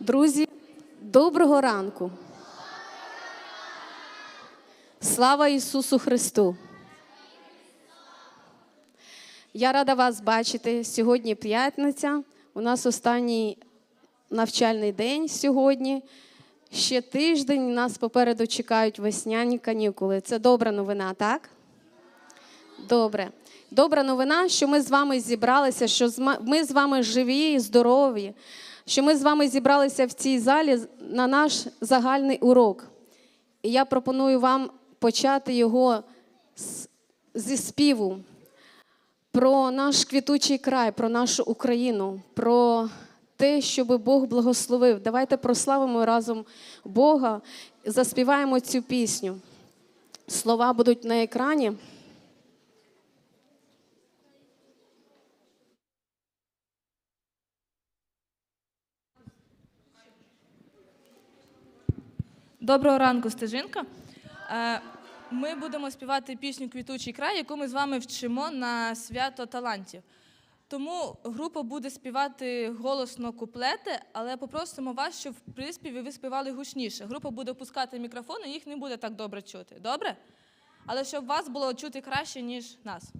Друзі, доброго ранку. Слава Ісусу Христу! Я рада вас бачити. Сьогодні п'ятниця. У нас останній навчальний день сьогодні. Ще тиждень нас попереду чекають весняні канікули. Це добра новина, так? Добре. Добра новина, що ми з вами зібралися, що ми з вами живі і здорові, що ми з вами зібралися в цій залі на наш загальний урок. І я пропоную вам почати його зі співу про наш квітучий край, про нашу Україну, про те, щоб Бог благословив. Давайте прославимо разом Бога, заспіваємо цю пісню. Слова будуть на екрані. Доброго ранку, стежинка. Е, Ми будемо співати пісню Квітучий край, яку ми з вами вчимо на свято талантів. Тому група буде співати голосно куплети, але попросимо вас, щоб в приспіві ви співали гучніше. Група буде опускати і їх не буде так добре чути. Добре? Але щоб вас було чути краще, ніж нас.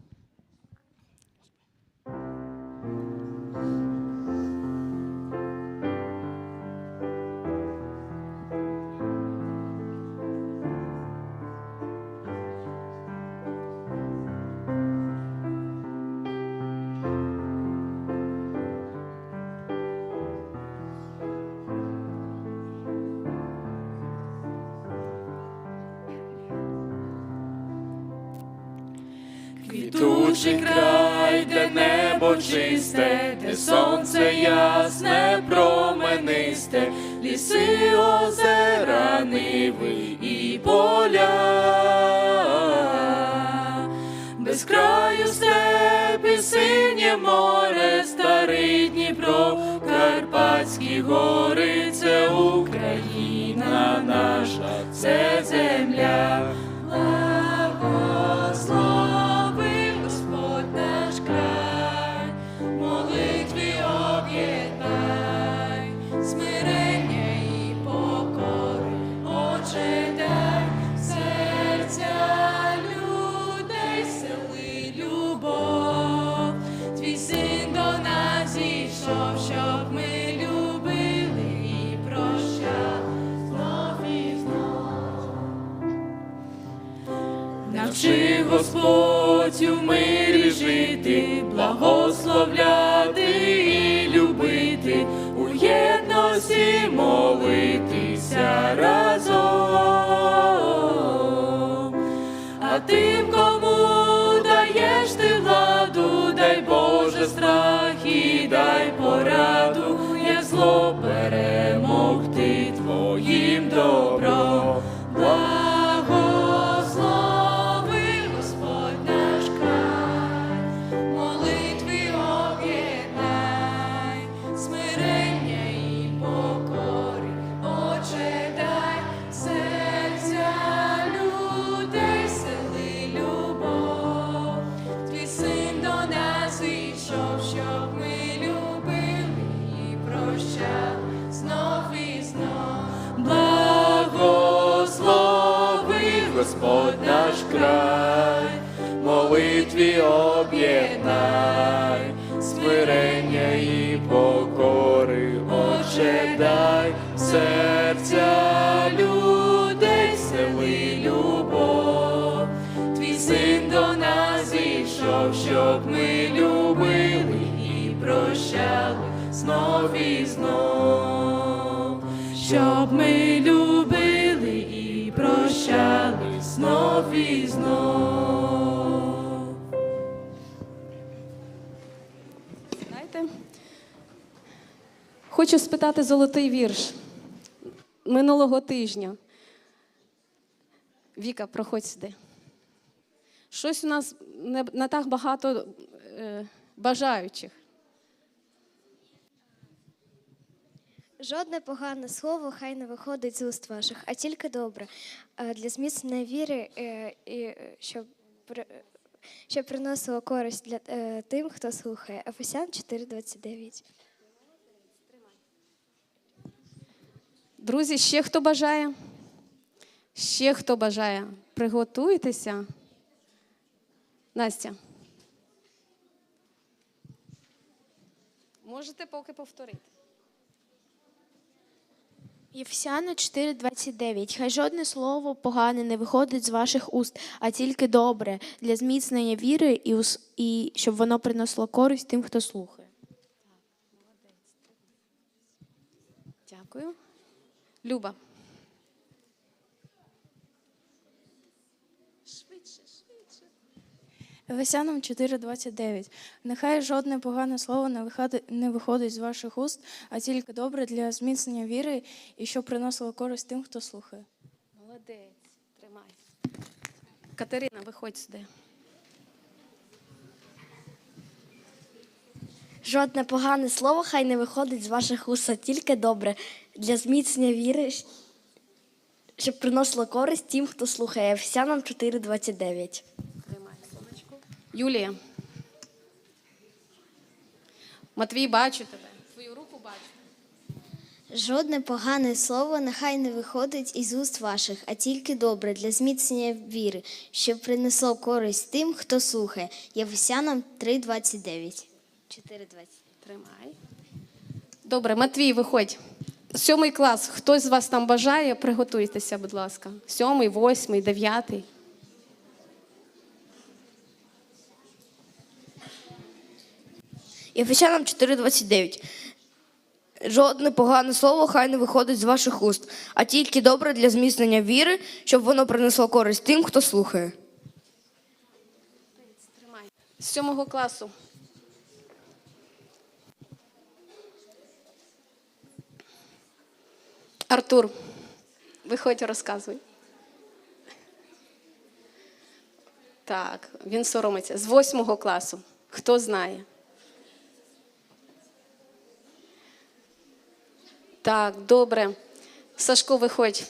Квітучий край, де небо чисте, де сонце ясне, променисте, ліси, озера, ниви і поля, без краю степи, синє море, старий Дніпро, Карпатські гори, це Україна наша, це земля. Покори, Отче, дай серця людей, сили, любов. Твій син до нас зійшов, щоб ми любили і прощали знов і знов, щоб ми любили і прощали знов і знов. Хочу спитати золотий вірш минулого тижня. Віка, проходь сюди. Щось у нас не, не так багато е, бажаючих. Жодне погане слово хай не виходить з уст ваших, а тільки добре е, для зміцнення віри, е, і е, щоб, щоб приносило користь для тим, хто слухає. Ефесян 4,29. Друзі, ще хто бажає? Ще хто бажає? Приготуйтеся. Настя. Можете поки повторити. Єфсяна 4:29. Хай жодне слово погане не виходить з ваших уст, а тільки добре для зміцнення віри і, ус- і щоб воно принесло користь тим, хто слухає. Дякую. Люба. Ефесянам 4:29. Нехай жодне погане слово не виходить, не виходить з ваших уст, а тільки добре для зміцнення віри і щоб приносило користь тим, хто слухає. Молодець. Тримай. Катерина, виходь сюди. Жодне погане слово хай не виходить з ваших уст, а тільки добре для зміцнення віри, щоб приносило користь тим, хто слухає. Ефесянам 4:29. Тримай сонечко. Юлія. Матвій, бачу тебе. Твою руку бачу. Жодне погане слово нехай не виходить із уст ваших, а тільки добре для зміцнення віри, щоб принесло користь тим, хто слухає. Єфесянам 3:29. 4:20. Тримай. Добре, Матвій, виходь. Сьомий клас. Хтось з вас там бажає? Приготуйтеся, будь ласка. Сьомий, восьмий, дев'ятий. Єфесянам 4:29. Жодне погане слово хай не виходить з ваших уст, а тільки добре для зміцнення віри, щоб воно принесло користь тим, хто слухає. З сьомого класу. Артур, виходь, розказуй. Так, він соромиться. З восьмого класу. Хто знає? Так, добре. Сашко, виходь.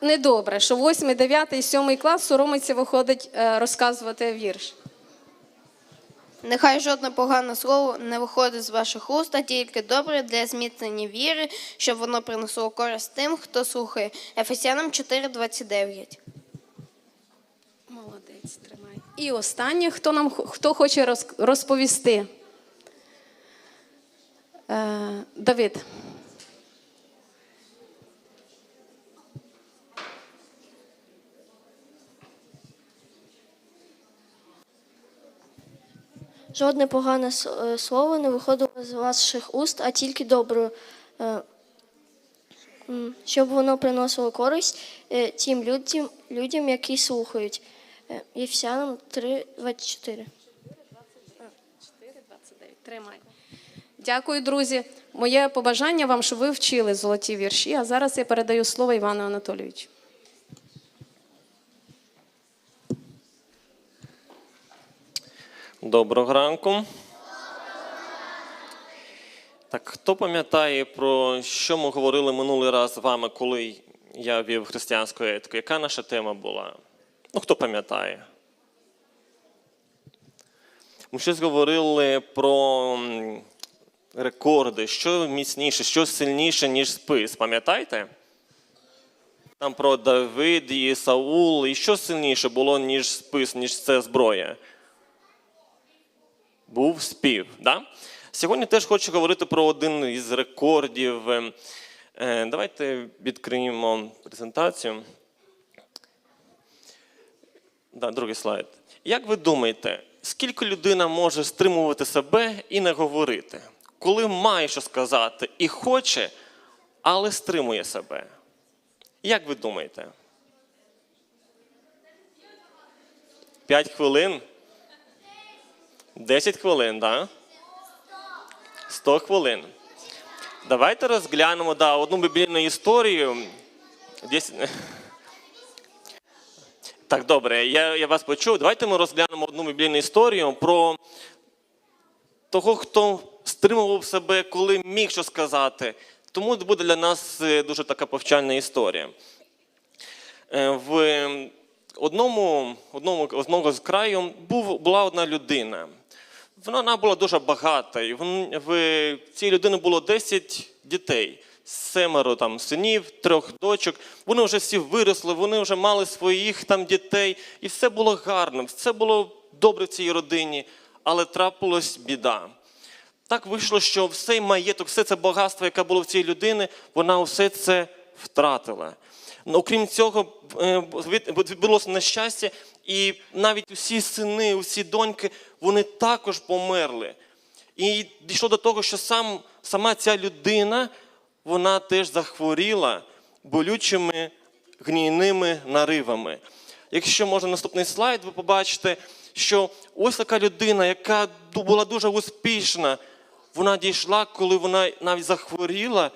Недобре, що 8, 9 і 7 клас соромиться виходить е, розказувати вірш. Нехай жодне погане слово не виходить з ваших уст, а тільки добре для зміцнення віри, щоб воно принесло користь тим, хто слухає. Ефесянам 4:29. Молодець, тримай. І останнє, хто нам хто хоче розповісти. Е, Давид. Жодне погане е, слово не виходило з ваших уст, а тільки добре, е, щоб воно приносило користь е, тим людям, людям які слухають. Е, Єфсянам 3:24. 4,29. Тримай. Дякую, друзі. Моє побажання вам, щоб ви вчили золоті вірші. А зараз я передаю слово Івану Анатолійовичу. Доброго ранку. Так, хто пам'ятає про що ми говорили минулий раз з вами, коли я вів християнську етику? Яка наша тема була? Ну, хто пам'ятає? Ми щось говорили про рекорди, що міцніше, що сильніше, ніж спис. Пам'ятаєте? Там про Давид і Саул, і що сильніше було, ніж спис, ніж це зброя був спів. Да? Сьогодні теж хочу говорити про один із рекордів. Е, е, Давайте відкриємо презентацію. Да, другий слайд. Як ви думаєте, скільки людина може стримувати себе і не говорити, коли має що сказати і хоче, але стримує себе? Як ви думаєте? П'ять хвилин? 10 хвилин. Да? 100 хвилин. Давайте розглянемо да, одну біблійну історію. Десь... Так, добре, я, я вас почув. Давайте ми розглянемо одну біблійну історію про того, хто стримував себе, коли міг що сказати. Тому буде для нас е, дуже така повчальна історія. Е, В одному, одному, одного з краю був, була одна людина. Вона, була дуже багата, і в, цій людини було 10 дітей. семеро там синів, трьох дочок. Вони вже всі виросли, вони вже мали своїх там дітей, і все було гарно, все було добре в цій родині, але трапилась біда. Так вийшло, що все маєток, все це багатство, яке було в цій людини, вона все це втратила. Ну, Окрім цього, е, від- відбулося нещастя, і навіть усі сини, усі доньки, вони також померли. І дійшло до того, що сам, сама ця людина, вона теж захворіла болючими гнійними наривами. Якщо можна наступний слайд, ви побачите, що ось така людина, яка була дуже успішна, вона дійшла, коли вона навіть захворіла,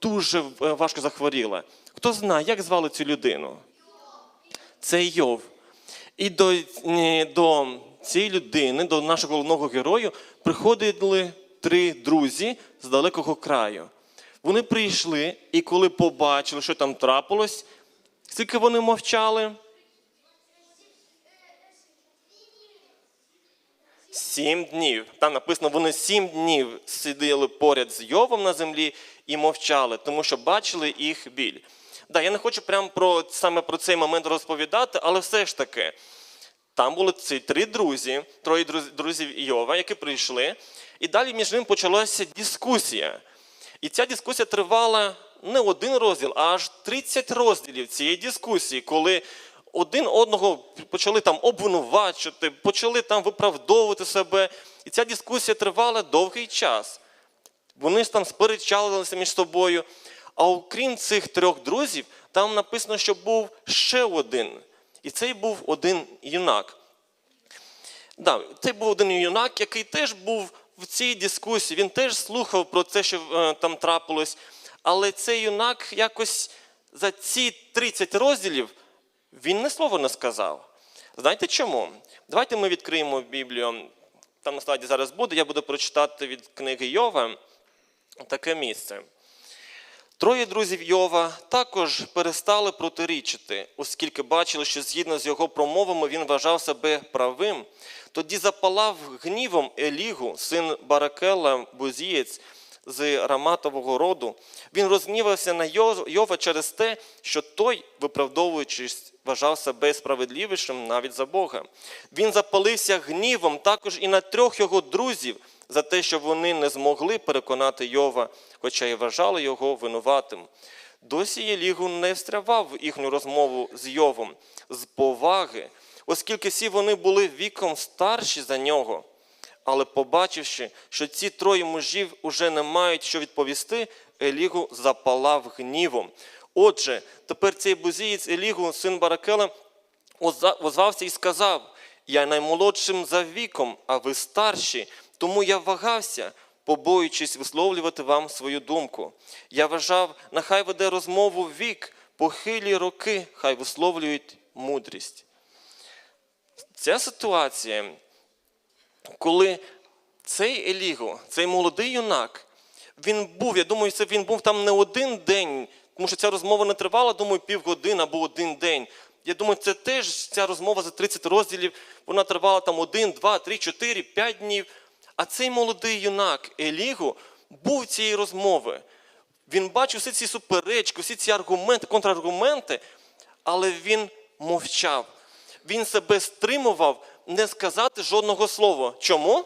дуже е, важко захворіла. Хто знає, як звали цю людину? Це Йов. І до, до цієї людини, до нашого головного герою, приходили три друзі з далекого краю. Вони прийшли, і коли побачили, що там трапилось, скільки вони мовчали? Сім днів. Там написано, вони сім днів сиділи поряд з Йовом на землі і мовчали, тому що бачили їх біль. Да, я не хочу прямо про саме про цей момент розповідати, але все ж таки, там були ці три друзі, троє друзів Йова, які прийшли, і далі між ними почалася дискусія. І ця дискусія тривала не один розділ, а аж 30 розділів цієї дискусії, коли один одного почали там обвинувачувати, почали там виправдовувати себе. І ця дискусія тривала довгий час. Вони ж там сперечалися між собою. А окрім цих трьох друзів, там написано, що був ще один. І цей був один юнак. Да, це був один юнак, який теж був в цій дискусії. Він теж слухав про те, що е, там трапилось. Але цей юнак якось за ці 30 розділів він не слова не сказав. Знаєте чому? Давайте ми відкриємо Біблію. Там на слайді зараз буде, я буду прочитати від книги Йова таке місце. Троє друзів Йова також перестали протирічити, оскільки бачили, що згідно з його промовами він вважав себе правим. Тоді запалав гнівом Елігу, син Баракела, бузієць з Раматового роду. Він розгнівався на Йова через те, що той, виправдовуючись, вважав себе справедливішим навіть за Бога. Він запалився гнівом також і на трьох його друзів за те, що вони не змогли переконати Йова, хоча й вважали його винуватим. Досі Єлігу не встрявав в їхню розмову з Йовом з поваги, оскільки всі вони були віком старші за нього. Але побачивши, що ці троє мужів уже не мають що відповісти, Елігу запалав гнівом. Отже, тепер цей бузієць Елігу, син Баракела, озвався і сказав: Я наймолодшим за віком, а ви старші, тому я вагався, побоюючись висловлювати вам свою думку. Я вважав, нехай веде розмову вік, похилі роки, хай висловлюють мудрість. Ця ситуація, коли цей Еліго, цей молодий юнак, він був, я думаю, це він був там не один день, тому що ця розмова не тривала, думаю, півгодини або один день. Я думаю, це теж ця розмова за 30 розділів, вона тривала там один, два, три, чотири, п'ять днів. А цей молодий юнак Еліго був цієї розмови. Він бачив всі ці суперечки, всі ці аргументи, контраргументи, але він мовчав. Він себе стримував не сказати жодного слова. Чому?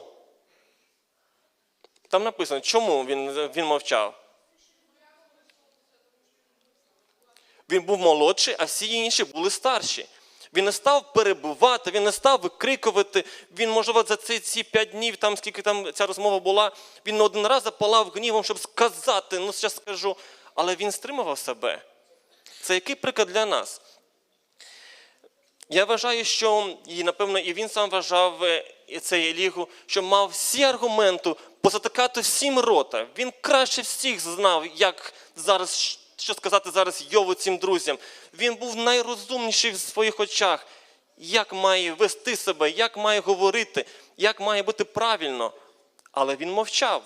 Там написано, чому він, він мовчав. Він був молодший, а всі інші були старші. Він не став перебувати, він не став викрикувати. Він, можливо, за ці, ці п'ять днів, там скільки там ця розмова була, він не один раз запалав гнівом, щоб сказати, ну зараз скажу, але він стримував себе. Це який приклад для нас? Я вважаю, що, і напевно, і він сам вважав е, і цей Елігу, що мав всі аргументи позатикати всім рота. Він краще всіх знав, як зараз, що сказати зараз Йову цим друзям. Він був найрозумніший в своїх очах, як має вести себе, як має говорити, як має бути правильно. Але він мовчав.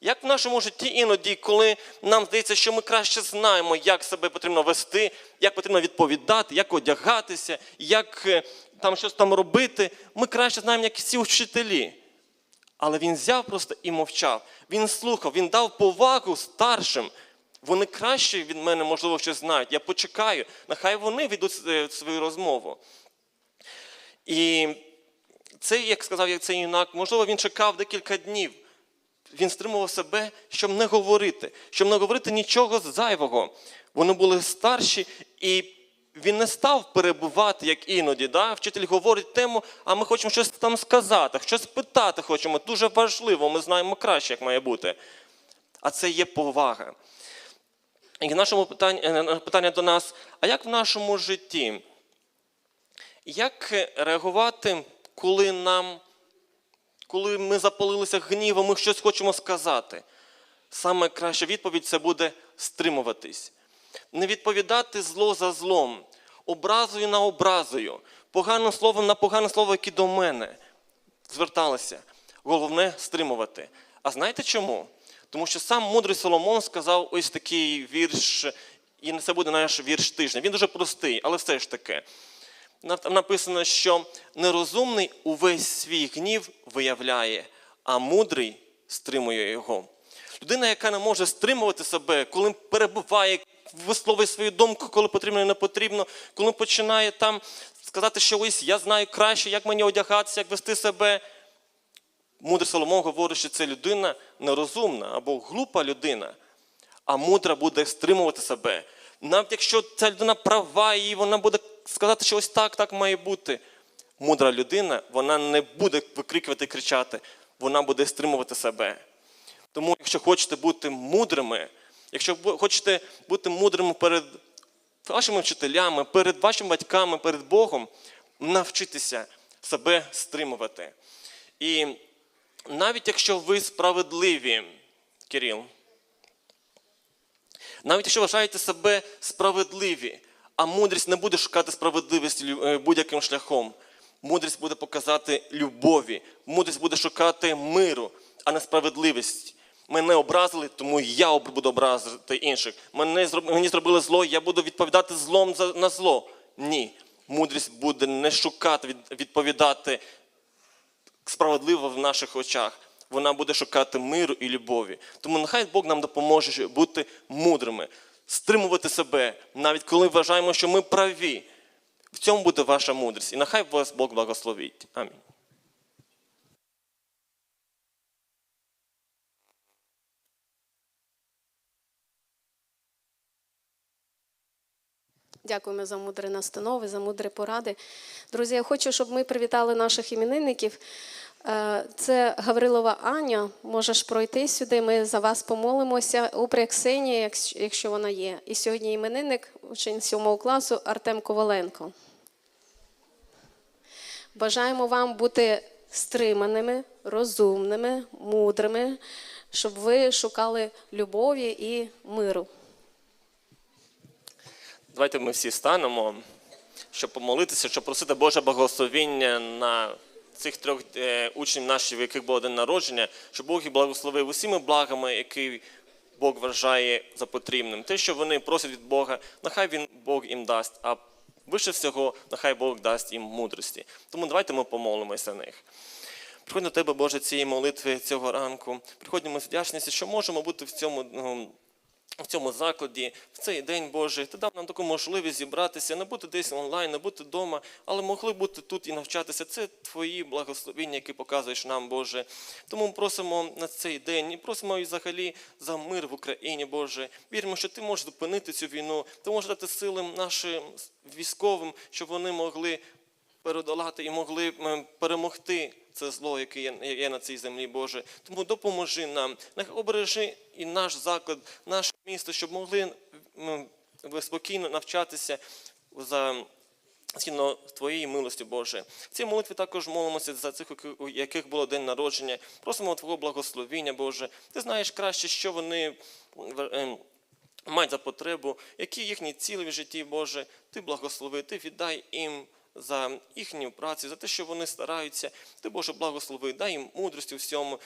Як в нашому житті іноді, коли нам здається, що ми краще знаємо, як себе потрібно вести, як потрібно відповідати, як одягатися, як е, там щось там робити, ми краще знаємо, як всі вчителі. Але він взяв просто і мовчав. Він слухав, він дав повагу старшим. Вони краще від мене, можливо, щось знають. Я почекаю, нехай вони ведуть е, свою розмову. І це, як сказав цей юнак, можливо, він чекав декілька днів. Він стримував себе, щоб не говорити, щоб не говорити нічого зайвого. Вони були старші, і він не став перебувати, як іноді. Да? Вчитель говорить тему, а ми хочемо щось там сказати, щось питати хочемо. Дуже важливо, ми знаємо краще, як має бути. А це є повага. І нашому питанні, е, питання до нас: а як в нашому житті? Як реагувати, коли нам, коли ми запалилися гнівом, ми щось хочемо сказати? Саме краща відповідь це буде стримуватись. Не відповідати зло за злом, образою на образою, поганим словом на погане слово, яке до мене зверталися. Головне стримувати. А знаєте чому? Тому що сам мудрий Соломон сказав ось такий вірш, і це буде наш вірш тижня. Він дуже простий, але все ж таки. Там написано, що нерозумний увесь свій гнів виявляє, а мудрий стримує його. Людина, яка не може стримувати себе, коли перебуває, висловить свою думку, коли потрібно і не потрібно, коли починає там сказати, що ось я знаю краще, як мені одягатися, як вести себе. Мудрий Соломон говорить, що це людина нерозумна або глупа людина, а мудра буде стримувати себе. Навіть якщо ця людина права, і вона буде сказати, що ось так, так має бути. Мудра людина, вона не буде викрикувати і кричати, вона буде стримувати себе. Тому, якщо хочете бути мудрими, якщо хочете бути мудрими перед вашими вчителями, перед вашими батьками, перед Богом, навчитися себе стримувати. І навіть якщо ви справедливі, Кирил, навіть якщо вважаєте себе справедливі, а мудрість не буде шукати справедливості е, будь-яким шляхом. Мудрість буде показати любові, мудрість буде шукати миру, а не справедливість. Мене образили, тому я буду образити інших. Мене мені зробили зло, я буду відповідати злом на зло. Ні. Мудрість буде не шукати, відповідати справедливо в наших очах. Вона буде шукати миру і любові. Тому нехай Бог нам допоможе бути мудрими, стримувати себе, навіть коли вважаємо, що ми праві. В цьому буде ваша мудрість. І нехай вас Бог благословить. Амінь. Дякуємо за мудрі настанови, за мудрі поради. Друзі, я хочу, щоб ми привітали наших іменинників. Е, Це Гаврилова Аня. Можеш пройти сюди. Ми за вас помолимося. Упря Ксенія, якщо- вона є. І сьогодні іменинник, учень 7 класу Артем Коваленко. Бажаємо вам бути стриманими, розумними, мудрими, щоб ви шукали любові і миру. Давайте ми всі станемо, щоб помолитися, щоб просити Боже благословіння на цих трьох е, учнів наших, в яких було день народження, щоб Бог їх благословив усіми благами, які Бог вважає за потрібним. Те, що вони просять від Бога, нехай він Бог їм дасть, а вище всього, нехай Бог дасть їм мудрості. Тому давайте ми помолимося за них. Приходимо до Тебе, Боже, цієї молитви цього ранку. Приходимо з вдячністю, що можемо бути в цьому. В цьому закладі, в цей день Божий, ти дав нам таку можливість зібратися, не бути десь онлайн, не бути вдома, але могли бути тут і навчатися. Це твої благословіння, які показуєш нам, Боже. Тому ми просимо на цей день і просимо і взагалі за мир в Україні, Боже. Віримо, що ти можеш зупинити цю війну, ти можеш дати сили нашим військовим, щоб вони могли передолати і могли перемогти це зло, яке є- на цій землі, Боже. Тому допоможи нам, обережи і наш заклад, наше місто, щоб могли спокійно навчатися за згідно Твоєї милості, Боже. В цій молитві також молимося за цих, у яких було день народження. Просимо Твого благословіння, Боже. Ти знаєш краще, що вони. ем, мають за потребу, які їхні цілі в житті, Боже, Ти благослови, Ти віддай їм за їхню працю, за те, що вони стараються. Ти, Боже, благослови, дай їм мудрості всьому,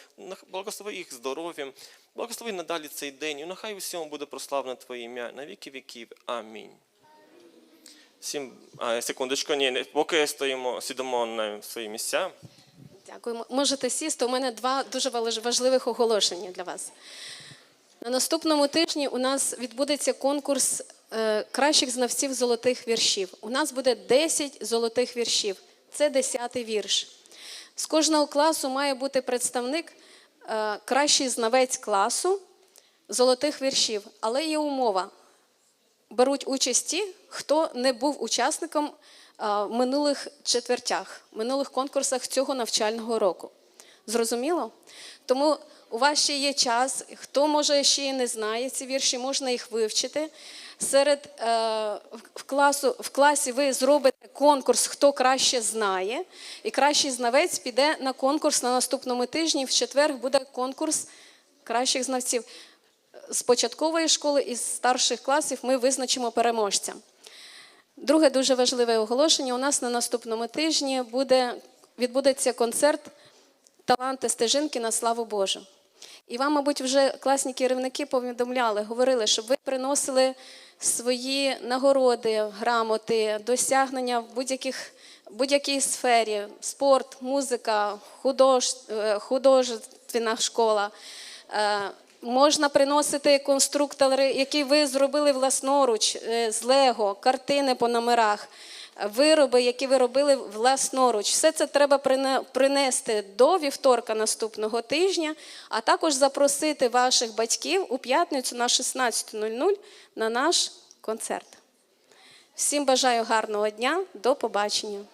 благослови їх здоров'ям, благослови надалі цей день, і нехай у всьому буде прославлене Твоє ім'я на віки віків. Амінь. Всім, а, секундочку, ні, поки стоїмо, сидимо на свої місця. Дякую. Можете сісти. У мене два дуже важливих оголошення для вас. На наступному тижні у нас відбудеться конкурс кращих знавців золотих віршів. У нас буде 10 золотих віршів. Це 10-й вірш. З кожного класу має бути представник, е, кращий знавець класу золотих віршів. Але є умова. Беруть участь ті, хто не був учасником е, минулих четвертях, минулих конкурсах цього навчального року. Зрозуміло? Тому у вас ще є час, хто може ще й не знає ці вірші, можна їх вивчити. Серед е, в, класу, в класі ви зробите конкурс, хто краще знає, і кращий знавець піде на конкурс на наступному тижні. В четвер буде конкурс кращих знавців. З початкової школи і з старших класів ми визначимо переможця. Друге дуже важливе оголошення. У нас на наступному тижні буде, відбудеться концерт Таланти стежинки на славу Божу. І вам, мабуть, вже класні керівники повідомляли, говорили, щоб ви приносили свої нагороди, грамоти, досягнення в будь-яких, будь-якій сфері: спорт, музика, худож, е, художественна школа. Е, Можна приносити конструктори, які ви зробили власноруч е, з Лего, картини по номерах, вироби, які ви робили власноруч. Все це треба принести до вівторка наступного тижня, а також запросити ваших батьків у п'ятницю на 16.00 на наш концерт. Всім бажаю гарного дня, до побачення.